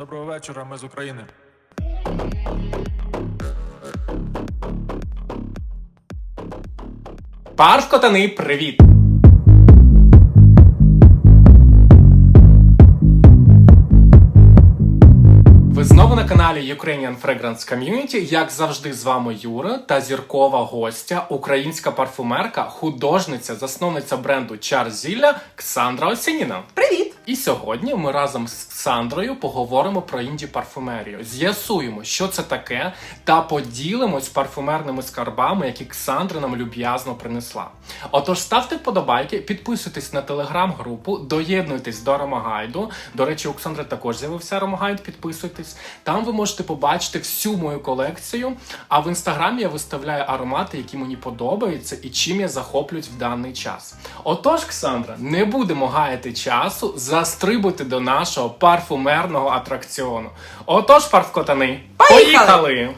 Доброго вечора, ми з України. Парф Котани, привіт! Ви знову на каналі Ukrainian Fragrance Community. Як завжди, з вами Юра та зіркова гостя, українська парфумерка, художниця, засновниця бренду Чар Зілля Ксандра Осініна. Привіт! І сьогодні ми разом з Ксандрою поговоримо про інді парфумерію. З'ясуємо, що це таке, та поділимось парфумерними скарбами, які Ксандра нам люб'язно принесла. Отож, ставте вподобайки, підписуйтесь на телеграм-групу, доєднуйтесь до Ромагайду. До речі, у Ксандри також з'явився Ромагайд, підписуйтесь. Там ви можете побачити всю мою колекцію. А в інстаграмі я виставляю аромати, які мені подобаються і чим я захоплююсь в даний час. Отож, Ксандра, не будемо гаяти часу, застрибути до нашого парфумерного атракціону. Отож, парфкотани, Поїхали!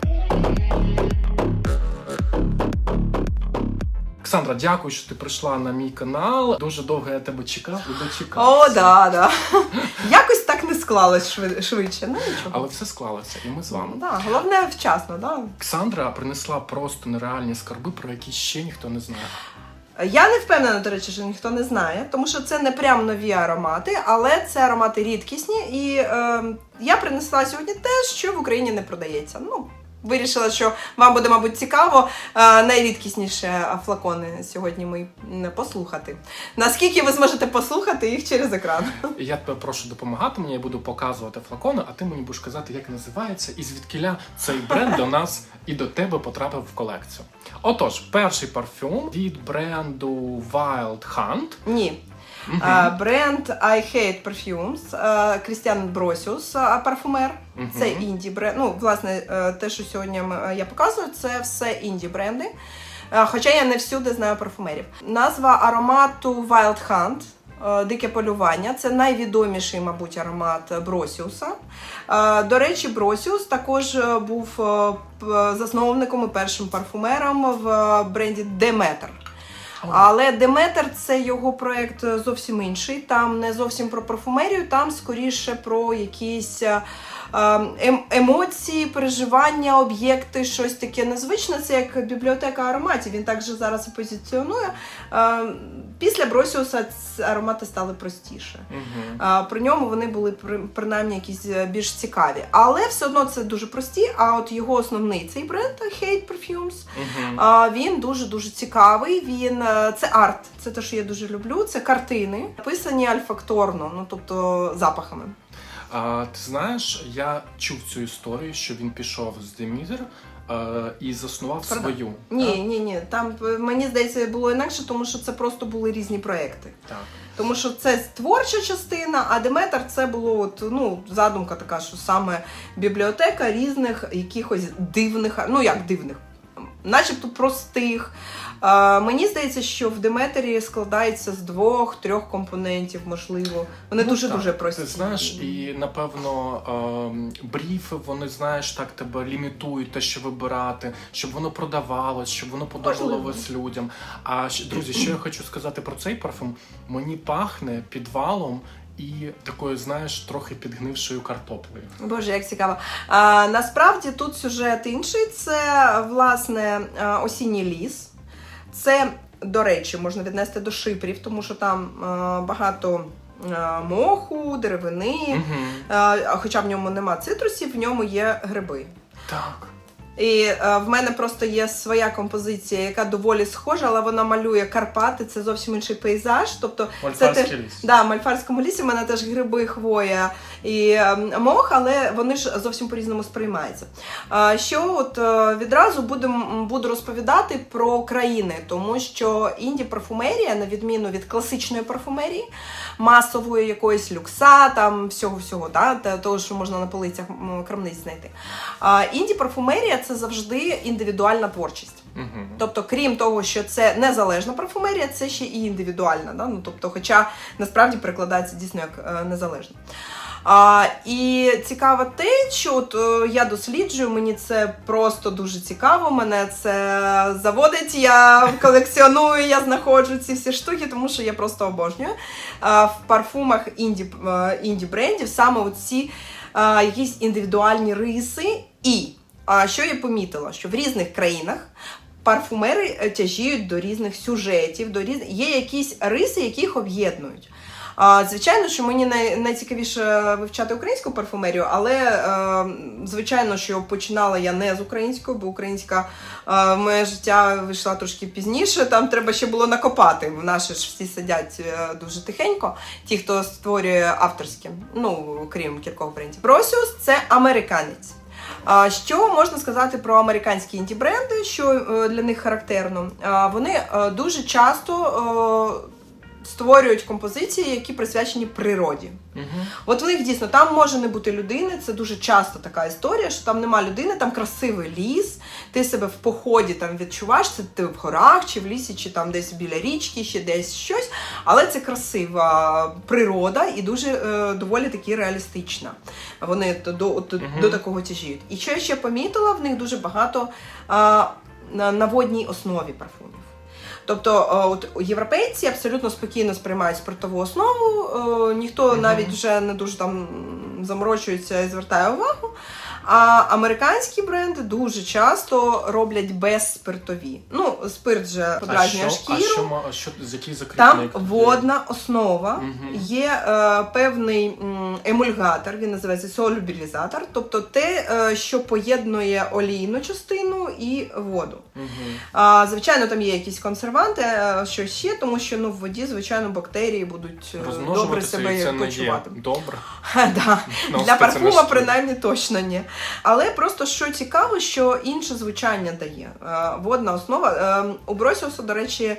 Ксандра, дякую, що ти прийшла на мій канал. Дуже довго я тебе чекав і дочекав. О, да, да. Якось так не склалось швидше. Ну нічого. Але все склалося, і ми з вами. Да, головне вчасно, да. Ксандра принесла просто нереальні скарби, про які ще ніхто не знає. Я не впевнена, до речі, що ніхто не знає, тому що це не прям нові аромати, але це аромати рідкісні. І е, я принесла сьогодні те, що в Україні не продається. Ну, вирішила, що вам буде, мабуть, цікаво е, найрідкісніші флакони сьогодні ми послухати. Наскільки ви зможете послухати їх через екран? Я тебе прошу допомагати мені, я буду показувати флакони, а ти мені будеш казати, як називається, і звідкіля цей бренд до нас і до тебе потрапив в колекцію. Отож, перший парфюм від бренду Wild Hunt. Ні. Е, Бренд I Hate Perfumes, е, Крістіан Бросіус, е, парфумер. Це інді бренд. Ну, власне, е, те, що сьогодні е, я показую, це все інді бренди. Е, Хоча я не всюди знаю парфумерів. Назва аромату Wild Hunt. е, Дике полювання це найвідоміший, мабуть, аромат Бросіуса. Е, До речі, Бросіус також е, був е, п- засновником і першим парфумером в е, бренді Demeter. Але Деметр це його проект зовсім інший. Там не зовсім про парфумерію, там скоріше про якісь е, емоції, переживання, об'єкти, щось таке незвичне. Це як бібліотека ароматів. Він також зараз і позиціонує. Після Бросіуса аромати стали простіше. Угу. При ньому вони були при- принаймні якісь е, більш цікаві. Але все одно це дуже прості. А от його основний цей бренд Hate Perfumes. Угу. Він дуже дуже цікавий. Він е, це арт, це те, що я дуже люблю. Це картини, написані альфакторно, ну тобто запахами. А, ти знаєш, я чув цю історію, що він пішов з Демізер і заснував Правда? свою. Ні, ні, ні. Там е, мені здається було інакше, тому що це просто були різні проекти. Так. Тому що це творча частина, а Деметр це було от, ну, задумка така, що саме бібліотека різних якихось дивних, ну як дивних, начебто простих. А, мені здається, що в Деметері складається з двох-трьох компонентів, можливо. Вони Ну, дуже-дуже так. прості. Ти знаєш, і напевно ем, бріфи, вони знаєш, так тебе лімітують те, що вибирати, щоб воно продавалось, щоб воно подобалось людям. А друзі, що я хочу сказати про цей парфум? Мені пахне підвалом. І такою, знаєш, трохи підгнившою картоплею. Боже, як цікаво. А, насправді тут сюжет інший. Це власне осінній ліс. Це, до речі, можна віднести до шипрів, тому що там а, багато а, моху, деревини. Угу. Хоча в ньому нема цитрусів, в ньому є гриби. Так. І е, в мене просто є своя композиція, яка доволі схожа, але вона малює Карпати. Це зовсім інший пейзаж. Тобто, це Мольфарський ліс. Да, в Мальфарському лісі в мене теж гриби, хвоя і ем, мох, але вони ж зовсім по-різному сприймаються. А, Що от е, відразу будем, буду розповідати про країни, тому що інді парфумерія, на відміну від класичної парфумерії, масової якоїсь люкса, там всього-всього, да, того, що можна на полицях крамниць знайти. А, інді парфумерія це завжди індивідуальна творчість. Угу. Тобто, крім того, що це незалежна парфумерія, це ще і індивідуальна. Да? Ну, тобто, хоча насправді перекладається дійсно як е, незалежна. А, і цікаво те, що от, е, я досліджую, мені це просто дуже цікаво. Мене це заводить. Я колекціоную, я знаходжу ці всі штуки, тому що я просто обожнюю. А, в парфумах інді, е, інді брендів саме ці якісь індивідуальні риси. І а, що я помітила, що в різних країнах. Парфумери е, тяжіють до різних сюжетів, до різ... є якісь риси, які їх об'єднують. А, звичайно, що мені най... найцікавіше вивчати українську парфумерію, але е, звичайно, що починала я не з української, бо українська е, моє життя вийшла трошки пізніше. Там треба ще було накопати. В наші ж всі сидять е, дуже тихенько. Ті, хто створює авторське, ну крім кількох брендів. Бросіус це американець. Що можна сказати про американські інді-бренди, що е, для них характерно? Вони е, дуже часто е, створюють композиції, які присвячені природі. Угу. От в них дійсно там може не бути людини. Це дуже часто така історія, що там нема людини, там красивий ліс. Ти себе в поході там відчуваєш, це ти в горах чи в лісі, чи там десь біля річки, ще десь щось. Але це красива природа і дуже е, доволі таки реалістична. Вони до, до, до, до такого тяжіють. І що я ще помітила, в них дуже багато а, на, на водній основі парфумів. Тобто, е, от європейці абсолютно спокійно сприймають спиртову основу, е, ніхто Мгм. навіть вже не дуже там заморочується і звертає увагу. А американські бренди дуже часто роблять безспиртові. Ну, спирт же подразнює шкіру. а що, а що, з закріплений? Там водна основа, Мгм. є е, певний м, емульгатор, він називається солюбілізатор, тобто те, е, що поєднує олійну частину і воду. Угу. А, звичайно, там є якісь консерванти, е, що ще, тому що ну, в воді, звичайно, бактерії будуть е, добре себе почувати. добре. Да. Для парфума, принаймні, точно ні. Але просто що цікаво, що інше звучання дає. Водна основа. Е, У Бросіусу, до речі,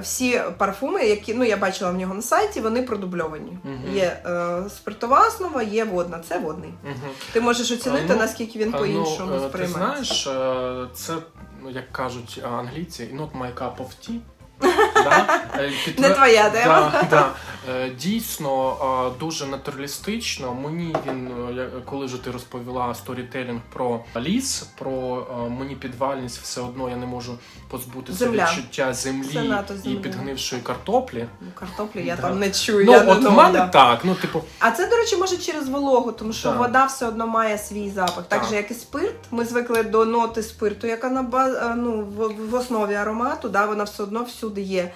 всі парфуми, які ну я бачила в нього на сайті, вони продубльовані. Мгм. Є е, спиртова основа, є водна. Це водний. Угу. Ти можеш оцінити, А, ну, наскільки він по-іншому ну, е, Ти знаєш, е, це, ну, як кажуть е, англійці, not my cup of tea. Да? Е, Не твоя тема. Да, да. Е, Дійсно е, дуже натуралістично. Мені він, коли вже ти розповіла сторітелінг про ліс, про мені підвальність, все одно я не можу позбутися Земля. відчуття землі і підгнившої картоплі. Ну, Картоплю я Да. там не чую. Ну, я не от в мене да. так. Ну, типу, А це, до речі, може через вологу, тому що Так. вода все одно має свій запах. Так, Так. же, як і спирт. Ми звикли до ноти спирту, яка на ну, в, основі аромату, да, вона все одно всюди є.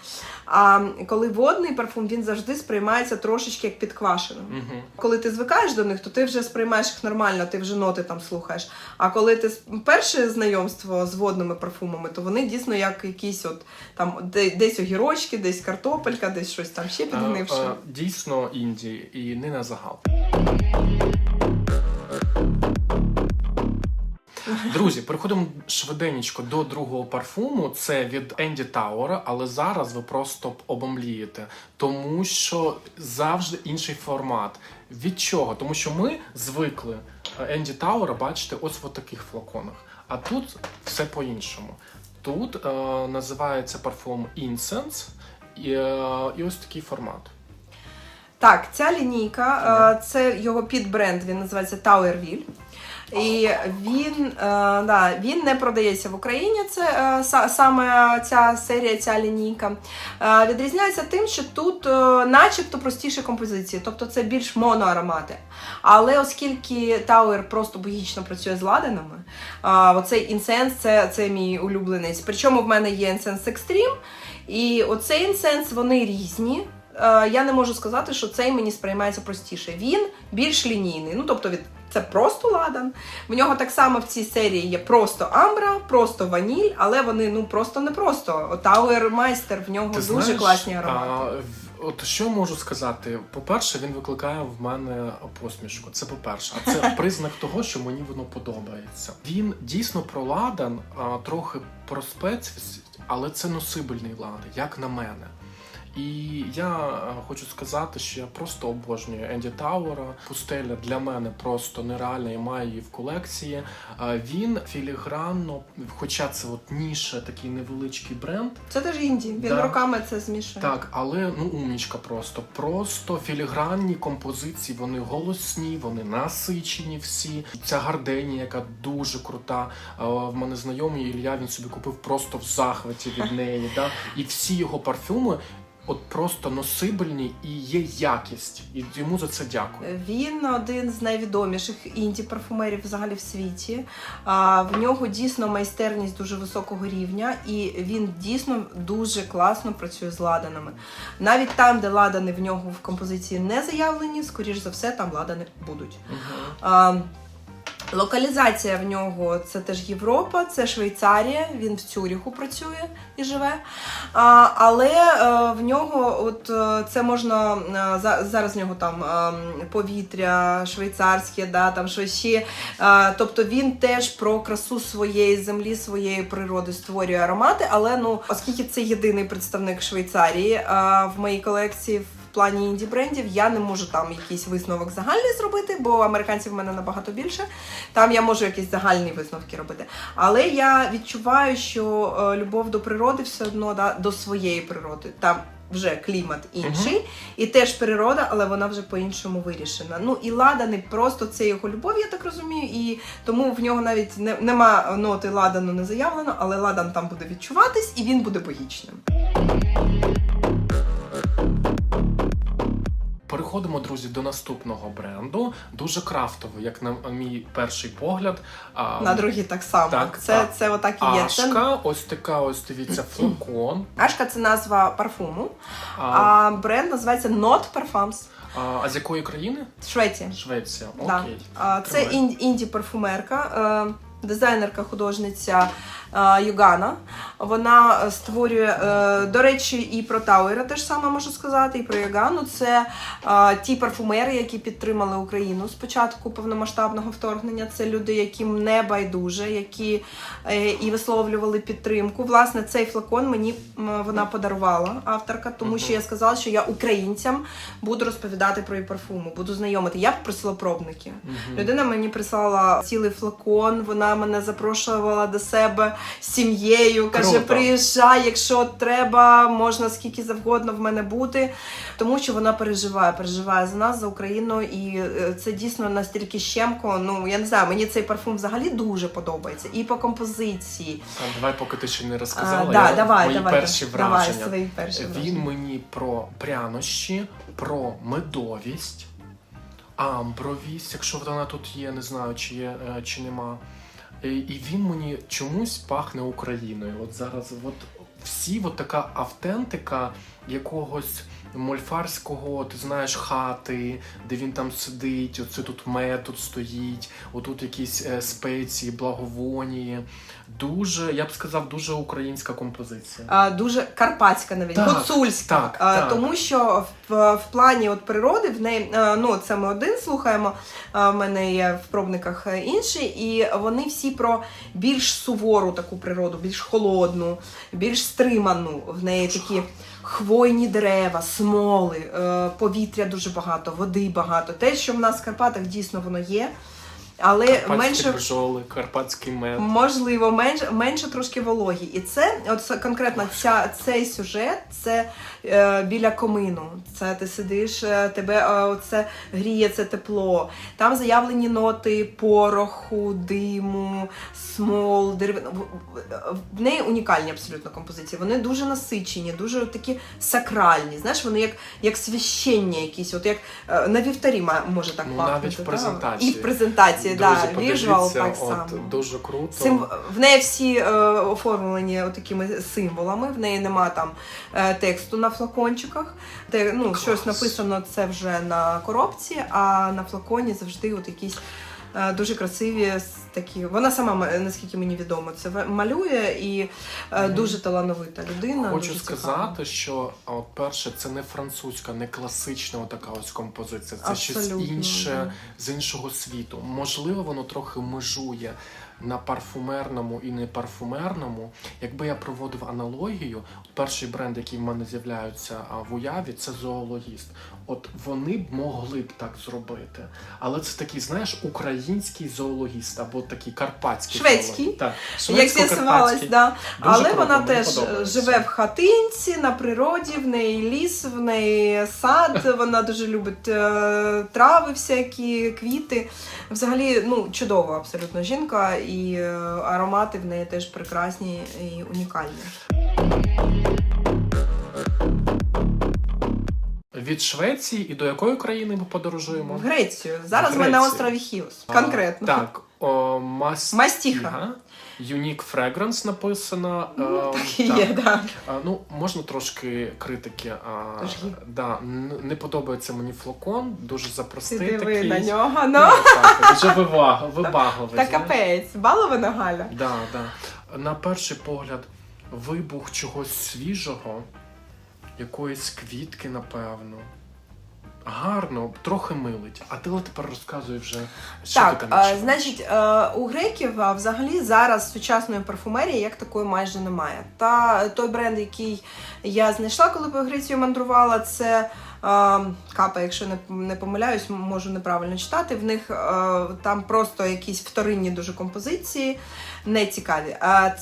А коли водний парфум, він завжди сприймається трошечки як підквашеним. угу. Коли ти звикаєш до них, то ти вже сприймаєш їх нормально, ти вже ноти там слухаєш. А коли ти перше знайомство з водними парфумами, то вони дійсно як якісь от там десь огірочки, десь картопелька, десь щось там ще підгнивше. Е, Дійсно інді і не на загал. Друзі, переходимо швиденько до другого парфуму. Це від Енді Тауера, але зараз ви просто обомлієте, тому що завжди інший формат. Від чого? Тому що ми звикли Енді Тауера бачити ось в таких флаконах. А тут все по-іншому. Тут е, називається парфум Incense, і, е, і ось такий формат. Так, ця лінійка, е, це його підбренд, він називається Towerville. І він, е, да, він не продається в Україні. Це е, саме ця серія, ця лінійка. Е, відрізняється тим, що тут начебто простіші композиції, тобто це більш моноаромати. Але оскільки Tower просто богічно працює з ладанами, оцей інсенс це, це мій улюбленець. Причому в мене є інсенс Extreme, і оцей інсенс вони різні. Я не можу сказати, що цей мені сприймається простіше. Він більш лінійний. Ну тобто від це просто ладан. В нього так само в цій серії є просто амбра, просто ваніль, але вони ну просто не просто. Тауер майстер в нього Ти дуже знаєш, класні аромати. А, от що можу сказати? По-перше, він викликає в мене посмішку. Це по-перше, а це признак того, що мені воно подобається. Він дійсно про ладан, а, трохи про специфість, але це носибельний ладан, як на мене. І я е, хочу сказати, що я просто обожнюю Енді Тауера. Пустеля для мене просто нереальна і маю її в колекції. Е, Він філігранно, хоча це от ніша, такий невеличкий бренд. Це теж інді. Він Да. руками це змішує. Так, але ну умнічка просто. Просто філігранні композиції, вони голосні, вони насичені всі. Ця гарденія, яка дуже крута. В мене знайомий Ілля він собі купив просто в захваті від неї. Да? І всі його парфюми. От просто носибельні і є якість. І йому за це дякую. Він один з найвідоміших інді парфумерів взагалі в світі. А, в нього дійсно майстерність дуже високого рівня, і він дійсно дуже класно працює з ладанами. Навіть там, де ладани в нього в композиції не заявлені, скоріш за все, там ладани будуть. А, Локалізація в нього це теж Європа, це Швейцарія. Він в Цюріху працює і живе. А, але е, в нього, от е, це можна е, за- зараз в нього там повітря швейцарське, да, там щось ще. Тобто він теж про красу своєї землі, своєї природи створює аромати. Але ну, оскільки це єдиний представник Швейцарії в моїй колекції. В плані інді брендів я не можу там якийсь висновок загальний зробити, бо американців в мене набагато більше. Там я можу якісь загальні висновки робити. Але я відчуваю, що е, любов до природи все одно да, до своєї природи. Там вже клімат інший, і теж природа, але вона вже по-іншому вирішена. Ну і ладани просто це його любов, я так розумію. І тому в нього навіть не, нема ноти ладану не заявлено, але ладан там буде відчуватись і він буде богічним. Переходимо, друзі, до наступного бренду. Дуже крафтовий, як на мій перший погляд. А, На другий так само. Так, це, так. це отак і є. Це ось така, ось дивіться, флакон. Ашка це назва парфуму, А, а бренд називається Not Parfums. а, а з якої країни? Швеція. Швеція. Да. Окей. А, Це інді-парфумерка, е, дизайнерка, художниця Югана. Вона е, створює, е, до речі, і про Тауера теж саме можу сказати, і про Югану. Це е, ті парфумери, які підтримали Україну з початку повномасштабного вторгнення. Це люди, яким не байдуже, які е, і висловлювали підтримку. Власне, цей флакон мені вона подарувала авторка, тому що я сказала, що я українцям буду розповідати про її парфуму, буду знайомити. Я попросила пробники. Людина мені прислала цілий флакон. Вона мене запрошувала до себе сім'єю. Каже: Круто. приїжджай, якщо треба, можна скільки завгодно в мене бути. Тому що вона переживає, переживає за нас, за Україну, і е, це дійсно настільки щемко. Ну я не знаю, мені цей парфум взагалі дуже подобається. І по композиції. А, давай, поки ти ще не розказала. а, да, я- давай, мої давай, перші давай, враження. свої перші Він враження. мені про прянощі, про медовість, амбровість, якщо вона тут є, не знаю, чи є, е, чи нема. І і він мені чомусь пахне Україною. От зараз, от всі от така автентика якогось мольфарського, ти знаєш, хати, де він там сидить, оце тут мед тут стоїть, отут якісь е, спеції, благовонії. Дуже, я б сказав, дуже українська композиція. А, дуже карпатська навіть Так, гуцульська. так, А, так. Тому що в, в плані от природи в неї ну це ми один слухаємо. а В мене є в пробниках інший, і вони всі про більш сувору таку природу, більш холодну, більш стриману. В неї такі. Хвойні дерева, смоли, е, повітря дуже багато, води багато. Те, що в нас в Карпатах дійсно воно є, але Карпатські менше бджоли, карпатський мед. Можливо, менше, менше трошки вологі. І це, от конкретно ця, цей сюжет, це е, біля комину. Це ти сидиш, е, тебе е, це гріє це тепло. Там заявлені ноти пороху, диму, смол, дерев... в- неї унікальні абсолютно композиції. Вони дуже насичені, дуже такі сакральні. Знаєш, вони як, як священні якісь, от як е, на вівтарі може так Ну, пахнути. навіть в презентації. І в презентації, Друзі, да, віжуал так само. от, дуже круто. Сим... В неї всі е, оформлені такими символами, в неї нема там е, тексту на флакончиках. Те, ну, Клас. щось написано це вже на коробці, а на флаконі завжди от якісь. Е, Дуже красиві такі. Вона сама наскільки мені відомо, це малює і е, дуже талановита людина. Хочу дуже сказати, що от перше, це не французька, не класична така ось композиція. Це щось Абсолютно, інше з іншого світу. Можливо, воно трохи межує на парфумерному і не парфумерному. Якби я проводив аналогію, перший бренд, який в мене з'являється в уяві, це зоологіст. От вони б могли б так зробити. Але це такий, знаєш, український зоологіст або такий карпатський Шведський. Так, Як з'ясувалось, да. Але круто, вона теж подобається. живе в хатинці на природі, в неї ліс, в неї сад. Вона дуже любить е, трави, всякі квіти. Взагалі, ну чудова абсолютно жінка, і е, аромати в неї теж прекрасні і унікальні. Від Швеції і до якої країни ми подорожуємо? В Грецію. Зараз В ми на Грецію. острові Хіос. А, Конкретно. Так, о, мастіга. Мастіха. Unique Fragrance написано. Ну, Е, так і так. є, да. А, ну, можна трошки критики. А, Тож є. да, не подобається мені флакон, дуже Ти запростий диви такий. на нього. Ну, Ну, так, вже виваг, вибагливий. та знаєш. капець. Балована Галя. Да, да. На перший погляд, вибух чогось свіжого, якоїсь квітки, напевно. Гарно, трохи милить. А ти от тепер розказує вже, що Так, ти там а, значить, е, у греків взагалі зараз сучасної парфумерії як такої майже немає. Та той бренд, який я знайшла, коли по Грецію мандрувала, це капа, якщо не, помиляюсь, можу неправильно читати. В них е, там просто якісь вторинні дуже композиції, не цікаві.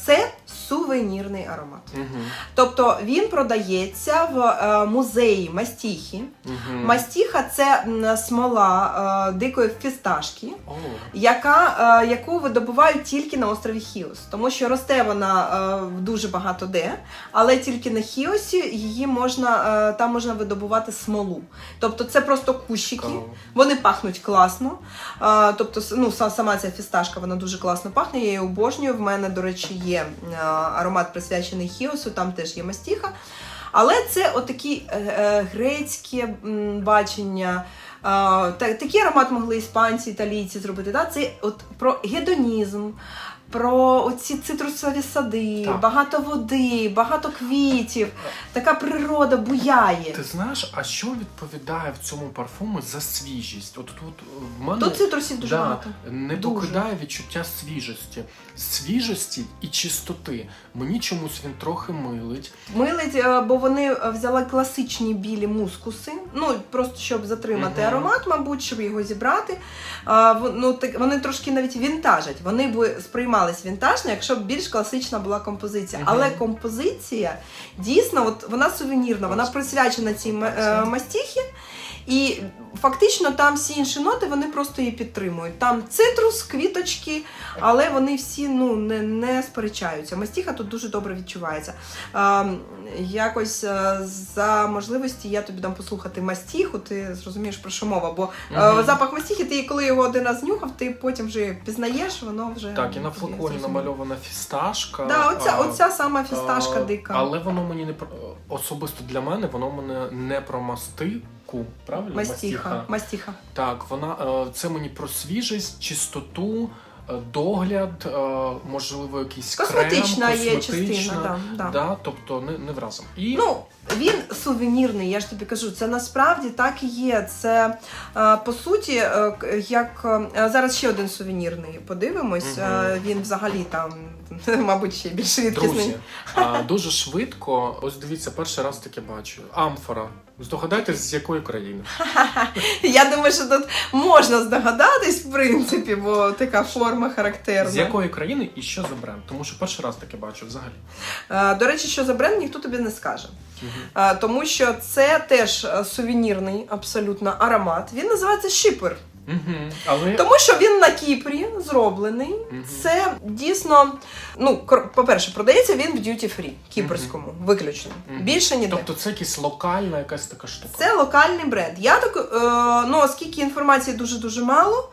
Це сувенірний аромат. Угу, Тобто він продається в е, музеї мастіхи. угу. Мастіха це смола е, дикої фісташки О, яка, яку видобувають тільки на острові Хіос, тому що росте вона дуже багато де, але тільки на Хіосі її можна там можна видобувати смолу. Тобто це просто кущики, вони пахнуть класно. Тобто, ну, сама ця фісташка вона дуже класно пахне. Я її обожнюю. В мене, до речі, є аромат присвячений Хіосу, там теж є мастіха. Але це отакі е, е, грецьке бачення. такий аромат могли іспанці, італійці зробити. Да? Це от про гедонізм, про оці цитрусові сади, Так. багато води, багато квітів. Така природа буяє. Ти знаєш, а що відповідає в цьому парфуму за свіжість? От тут в мене Тут цитрусів дуже да, багато. не Дуже. покидає відчуття свіжості. Свіжості і чистоти. Мені чомусь він трохи милить. Милить, е, бо вони е, взяли класичні білі мускуси. Ну просто щоб затримати Мгм. аромат, мабуть, щоб його зібрати. А, ну, так, вони трошки навіть вінтажать. Вони б сприймались вінтажно, якщо б більш класична була композиція. Але композиція дійсно, от вона сувенірна, вона присвячена цій е, мастіхі. І фактично там всі інші ноти вони просто її підтримують. Там цитрус, квіточки, але вони всі ну не, не сперечаються. Мастіха тут дуже добре відчувається. А, якось е, за можливості я тобі дам послухати мастіху, ти зрозумієш про що мова. Бо Мгм. запах мастіхи, ти коли його один раз нюхав, ти потім вже пізнаєш, воно вже Так, і на флаконі намальована фісташка. Да, оця, а, оця сама фісташка а, дика. Але воно мені не про особисто для мене, воно мене не про мастику, правильно? Мастіха. Мастіха. Так, вона е, це мені про свіжість, чистоту, е, догляд, е, можливо, якийсь Косметична крем, є косметична, частина. Да, да. Да, тобто не, не вразом. І Ну, він сувенірний, я ж тобі кажу, це насправді так і є. Це по суті, як зараз ще один сувенірний. Подивимось. Е, Він взагалі там, мабуть, ще більш рідкісний. друзі, а, дуже швидко. Ось дивіться, перший раз таке бачу. Амфора. Здогадайтесь, з якої країни? Я думаю, що тут можна здогадатись, в принципі, бо така форма характерна. З якої країни і що за бренд? Тому що перший раз таке бачу взагалі. До речі, що за бренд, ніхто тобі не скаже. Тому що це теж е, сувенірний абсолютно аромат. Він називається Шипер. Але Тому що він на Кіпрі зроблений. Це дійсно, ну, по-перше, продається він в duty free, кіпрському, виключно. Більше ніде. тобто це якась локальна якась така штука. Це локальний бренд. Я так, е, ну, оскільки інформації дуже-дуже мало.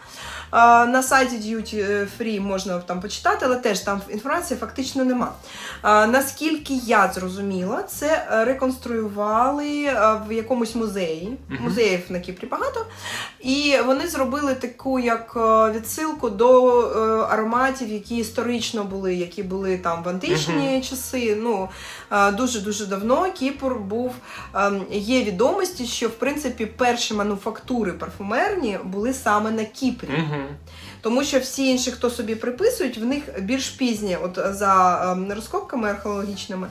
Е, На сайті Duty Free можна там почитати, але теж там інформації фактично нема. Е, Наскільки я зрозуміла, це е, реконструювали е, в якомусь музеї. Музеїв на Кіпрі багато. І вони зробили таку як е, відсилку до е, ароматів, які історично були, які були там в античні часи. Ну е, дуже дуже давно Кіпр був. ем, Є відомості, що в принципі перші мануфактури парфумерні були саме на Кіпрі. Мгм. Тому що всі інші, хто собі приписують, в них більш пізні, от за ем, розкопками археологічними,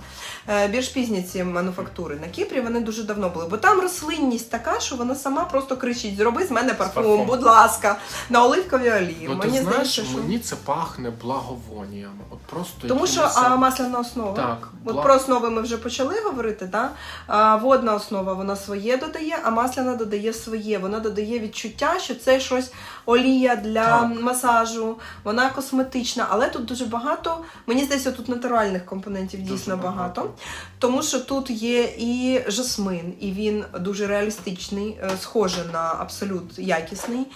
е, більш пізні ці мануфактури на Кіпрі, вони дуже давно були. Бо там рослинність така, що вона сама просто кричить: зроби з мене парфум, парфумом. будь ласка, на оливковій олії. Ну, ти знаєш, що мені це пахне благовоніями. От просто тому що якимось- а, масляна основа. Так, От про основи ми вже почали говорити, да? а, водна основа вона своє додає, а масляна додає своє. Вона додає відчуття, що це щось олія для Так. Масажу, вона косметична, але тут дуже багато. Мені здається, тут натуральних компонентів Дуже дійсно багато. багато. Тому що тут є і жасмин, і він дуже реалістичний, е, схожий на абсолют якісний.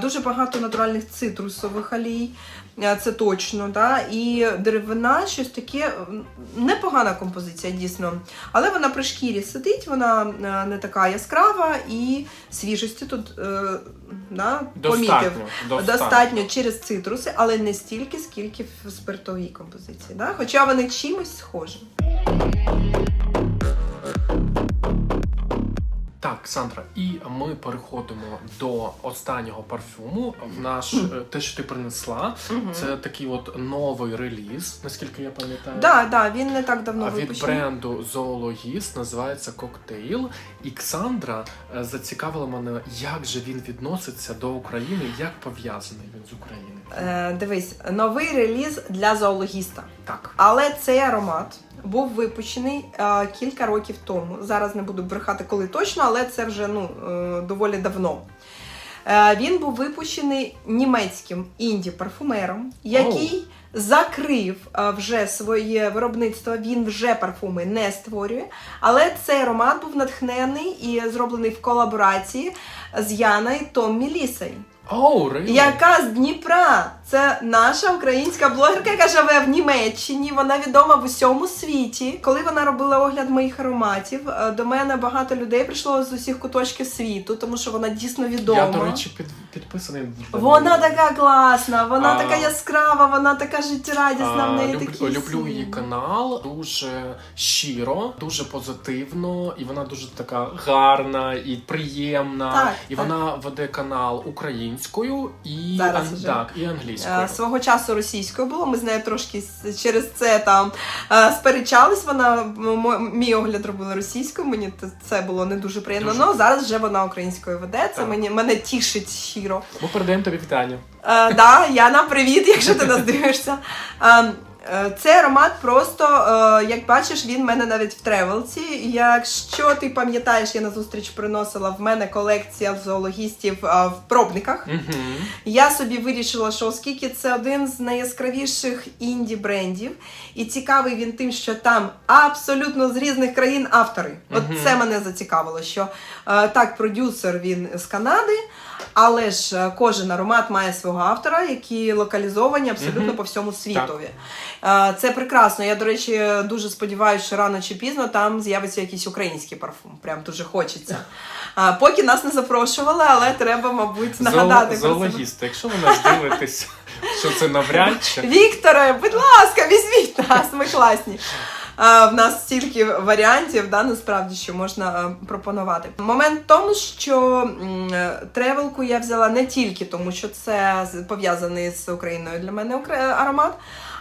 Дуже багато натуральних цитрусових олій. Е, Це точно, да? і деревина, щось таке непогана композиція, дійсно. Але вона при шкірі сидить, вона е, не така яскрава і свіжості тут е, да, помітив. Достатньо. Достатньо. Достатньо через цитруси, але не стільки, скільки в спиртовій композиції. Да? Хоча вони чимось схожі. Так, Сандра, і ми переходимо до останнього парфюму. Наш е, те, що ти принесла, це такий от новий реліз, наскільки я пам'ятаю. Да, да, він не так давно А від випущений. бренду Zoologist називається коктейл. І Ксандра е, зацікавила мене, як же він відноситься до України, як пов'язаний він з Україною. Е, дивись, новий реліз для зоологіста. Так. Але цей аромат був випущений е, кілька років тому. Зараз не буду брехати, коли точно, але це вже ну, е, доволі давно. Е, він був випущений німецьким інді-парфумером, який закрив е, вже своє виробництво. Він вже парфуми не створює. Але цей аромат був натхнений і зроблений в колаборації з Яною Томмі Лісей. Оу, really? Яка з Дніпра? Це наша українська блогерка, яка живе в Німеччині. Вона відома в усьому світі. Коли вона робила огляд моїх ароматів, е, до мене багато людей прийшло з усіх куточків світу, тому що вона дійсно відома. Я, до речі, під, підписаний. Вона така класна, вона А. така яскрава, вона така життєрадісна. В неї люблю, такі люблю її канал дуже щиро, дуже позитивно, і вона дуже така гарна і приємна. Так, і так. вона веде канал українською і, Зараз ан- так, і англійською. Е, Свого часу російською було. Ми з нею трошки через це там е, сперечались. Вона мій огляд робила російською. Мені це було не дуже приємно. Дуже. Но зараз вже вона українською веде. Це мені мене тішить щиро. Ми передаємо тобі вітання. Uh, да, Яна, привіт, якщо ти нас дивишся. Е, Цей аромат просто, е, як бачиш, він в мене навіть в тревелці. Якщо ти пам'ятаєш, я на зустріч приносила в мене колекція зоологістів е, в пробниках. Угу. Я собі вирішила, що оскільки це один з найяскравіших інді брендів, і цікавий він тим, що там абсолютно з різних країн автори. От Мгм. це мене зацікавило. Що е, так, продюсер він з Канади, але ж е, кожен аромат має свого автора, які локалізовані абсолютно по всьому світові. Е, Це прекрасно. Я, до речі, дуже сподіваюся, що рано чи пізно там з'явиться якийсь український парфум. Прям дуже хочеться. Поки нас не запрошували, але треба, мабуть, нагадати про це. Зоологісти, якщо ви нас дивитесь, що це навряд чи. Вікторе, будь ласка, візьміть нас, ми класні. А, в нас стільки варіантів, да, насправді, що можна е, пропонувати. Момент в тому, що е, тревелку я взяла не тільки тому, що це пов'язаний з Україною для мене аромат,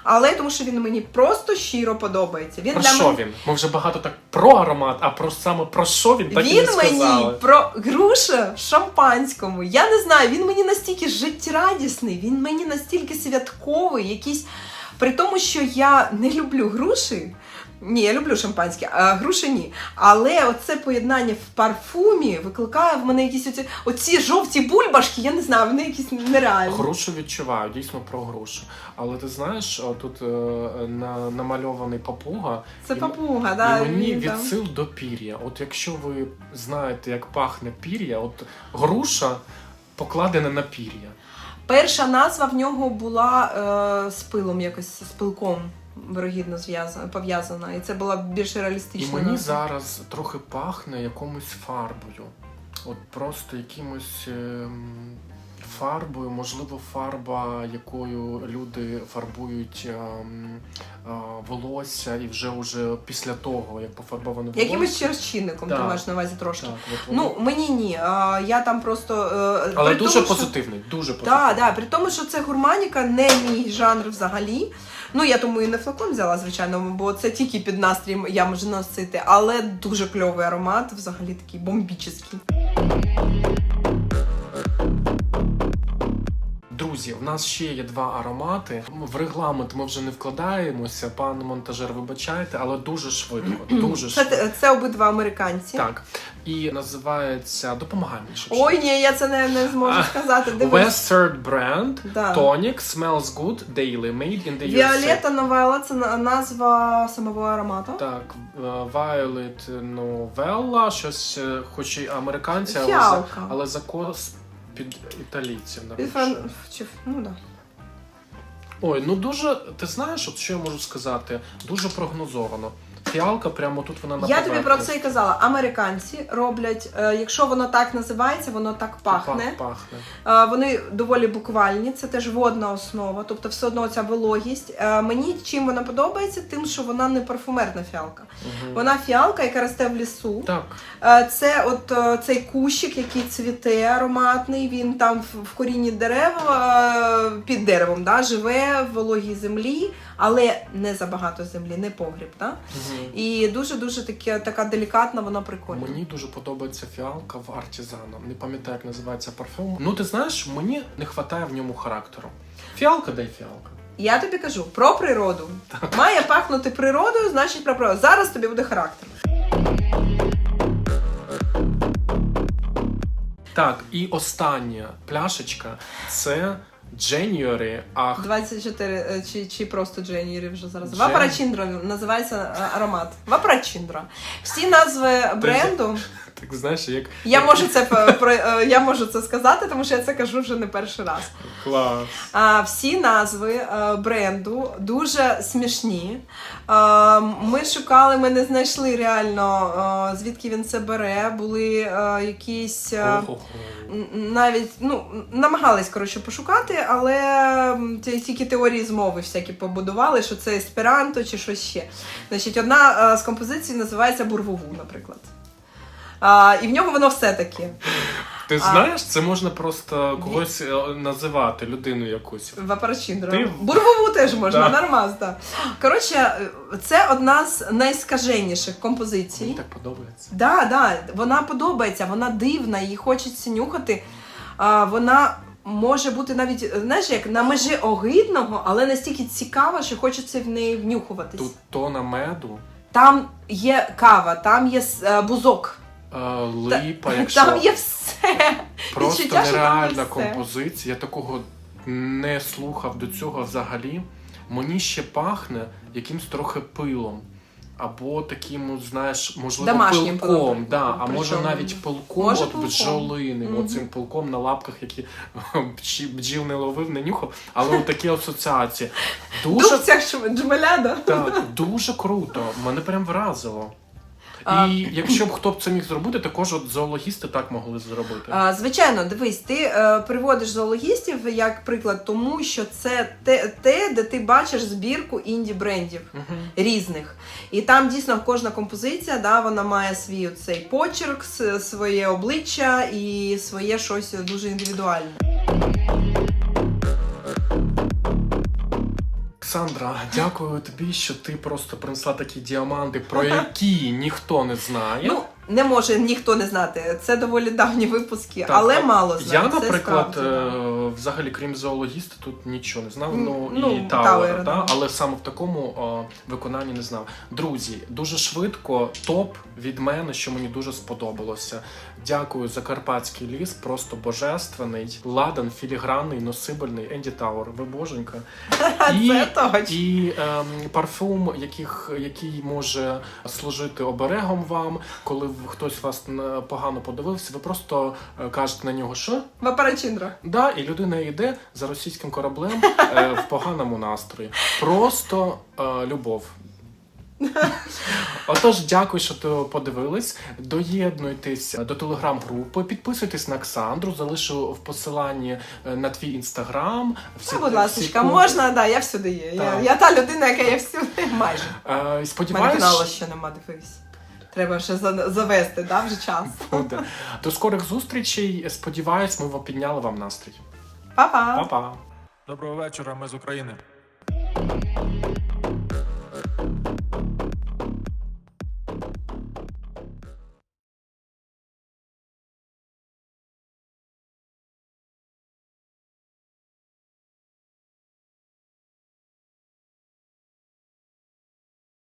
але тому, що він мені просто щиро подобається. Він Про для що мене він? Ми вже багато так про аромат, а про саме про що він так і не він мені про груша в шампанському. Я не знаю, він мені настільки життєрадісний, він мені настільки святковий, якийсь. При тому, що я не люблю груші. Ні, я люблю шампанське, а груші ні. Але оце поєднання в парфумі викликає в мене якісь оці, оці жовті бульбашки, я не знаю, вони якісь нереальні. Грушу відчуваю, дійсно про грушу. Але ти знаєш, тут е, на, намальований папуга. Це і- папуга, да, мені він там. відсил до пір'я. От якщо ви знаєте, як пахне пір'я, от груша покладена на пір'я. Перша назва в нього була е, з пилом, якось з пилком вирогідно пов'язана. І це була більш І реалістична. мені назва. зараз трохи пахне якомусь фарбою. От просто якимось ем, фарбою, можливо, фарба, якою люди фарбують ем, а, волосся, і вже уже після того, як пофарбоване волосся. Якимось черчинником ти маєш на увазі трошки. Так, от. Ну, мені ні. А, я там просто. е, Але при дуже тому, що- позитивний, дуже позитивний. Так, да, при тому, що це гурманіка, не мій жанр взагалі. Ну, я тому і не флакон взяла, звичайно, бо це тільки під настрій я можу носити, але дуже кльовий аромат, взагалі такий бомбічний. Друзі, в нас ще є два аромати. В регламент ми вже не вкладаємося. Пан монтажер, вибачайте, але дуже швидко. Дуже Це, швидко. це обидва американці. Так. І називається Допомагай мені швидше. Ой, ні, я це не, не зможу сказати. Western Brand Да. Tonic Smells Good Daily Made in the USA. Віолетта Новелла це на- назва самого аромату. Так, е, Violet Novella, щось, е, хоч і американці, але за, але за кос під італійців. Напишу. фран... Ну да. Ой, ну дуже, ти знаєш, от що я можу сказати? Дуже прогнозовано. Фіалка прямо тут вона на Я тобі про це і казала. Американці роблять, е, якщо воно так називається, воно так пахне. Пахне. Е, Вони доволі буквальні, це теж водна основа, тобто все одно ця вологість. Е, Мені чим вона подобається, тим, що вона не парфумерна фіалка. Мгм. Вона фіалка, яка росте в лісу. Так, Е, Це от е, цей кущик, який цвіте ароматний. Він там в- в корінні дерев е, під деревом да, живе в вологій землі, але не забагато землі, не погріб. Да? Мгм. І дуже дуже таке, така делікатна, вона прикольна. Мені дуже подобається фіалка в артизана. Не пам'ятаю, як називається парфюм. Ну, ти знаєш, мені не вистачає в ньому характеру. Фіалка дай фіалка. Я тобі кажу про природу. Має пахнути природою, значить про природу. Зараз тобі буде характер. Так, і остання пляшечка це January. Ах, 24 е, чи, чи просто Дженірі вже зараз. Джен- Вапрачіндра називається е, аромат. Вапрачіндра. Всі назви бренду. Так знаєш, як Я можу це про е, я можу це сказати, тому що я це кажу вже не перший раз. клас. А, всі назви е, бренду дуже смішні. Е, ми шукали, ми не знайшли реально, звідки він це бере. Були якісь. навіть ну намагались коротше пошукати, але тільки теорії змови всякі побудували, що це есперанто чи щось ще. Значить, одна з композицій називається Бурвову, наприклад. А, і в нього воно все таке. Ти А- знаєш, це можна просто когось е, називати, людину якусь. Вапарчіндра. Ти- Бурвову теж можна, Да. нормаз, так. Коротше, е, це одна з найскаженіших композицій. Мені так подобається. Да, да, вона подобається, вона дивна, її хочеться нюхати. А, вона може бути навіть, знаєш, як на межі огидного, але настільки цікава, що хочеться в неї внюхуватись. Тут тона меду, Там є кава, там є е, бузок, липа, якщо там є все. просто відчуття, що там є нереальна все. композиція. Я такого не слухав до цього взагалі. Мені ще пахне якимсь трохи пилом. Або таким, знаєш, можливо, Домашнім пилком, пилом. да, а може Причому. навіть пилком, Може, от пилком. бджолиним, Мгм. оцим пилком на лапках, які бджі- бджіл не ловив, не нюхав, але от такі асоціації. Дуже. Дубця джмеля, да? так, дуже круто. Мене прям вразило. А- І якщо б хто б це міг зробити, також от зоологісти так могли зробити. А, Звичайно, дивись, ти е, приводиш зоологістів як приклад, тому що це те, те, де ти бачиш збірку інді-брендів Мгм. різних. І там дійсно кожна композиція, да, вона має свій цей почерк, своє обличчя і своє щось дуже індивідуальне. Олександра, дякую тобі, що ти просто принесла такі діаманти, про які ніхто не знає. Ну, не може ніхто не знати. Це доволі давні випуски, Так, але а мало знають. Я, це наприклад, справді, е, взагалі, крім зоологіста, тут нічого не знав. М, Ну, ну, і Тауера, Тауера, да. да? але саме в такому е, виконанні не знав. Друзі, дуже швидко топ від мене, що мені дуже сподобалося. Дякую за карпатський ліс, просто божественний, ладан, філігранний, носибельний, Енді Тауер. Ви боженька. Точно. І ем, парфум, яких, який може служити оберегом вам, коли хтось вас погано подивився, ви просто е, кажете на нього, що Вапарачіндра. да, і людина йде за російським кораблем е, в поганому настрої. Просто е, любов. Отож, дякую, що ти подивились. Доєднуйтесь до телеграм-групи, підписуйтесь на Оксандру, залишу в посиланні е, на твій інстаграм. Всі, Та, будь ласка, можна, да, я всюди є. Я, я та людина, яка є всюди, майже. Е, і У мене каналу ще нема, дивись. Треба ще завести, да, вже час. буде. До скорих зустрічей. Сподіваюсь, ми вам підняли вам настрій. Па-па! Па-па! Доброго вечора, ми з України.